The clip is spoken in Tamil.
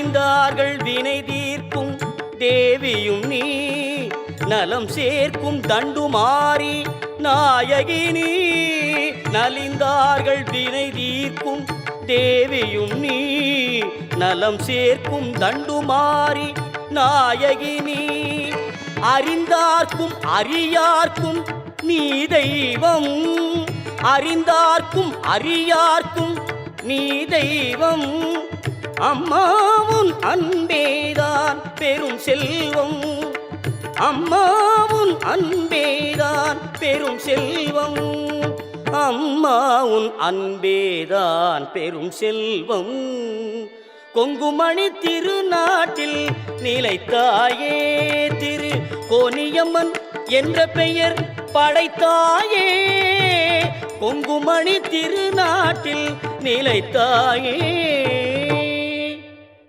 நலிந்தார்கள் வினை தீர்க்கும் தேவியும் நீ. நலம் சேர்க்கும் தண்டுமாறி நாயகி நீ. நலிந்தார்கள் வினை தீர்க்கும் தேவியும் நீ. நலம் சேர்க்கும் தண்டுமாறி நாயகி நீ. அறிந்தார்க்கும் அறியார்க்கும் நீ தெய்வம். அறிந்தார்க்கும் அறியார்க்கும் நீ தெய்வம். அம்மாவும் அன்பேதான் பெரும் செல்வம். அம்மாவும் அன்பேதான் பெரும் செல்வம். அம்மாவும் அன்பேதான் பெரும் செல்வம். கொங்குமணி திருநாட்டில் நிலைத்தாயே திரு கோனியம்மன் என்ற பெயர் படைத்தாயே. கொங்குமணி திருநாட்டில் நிலைத்தாயே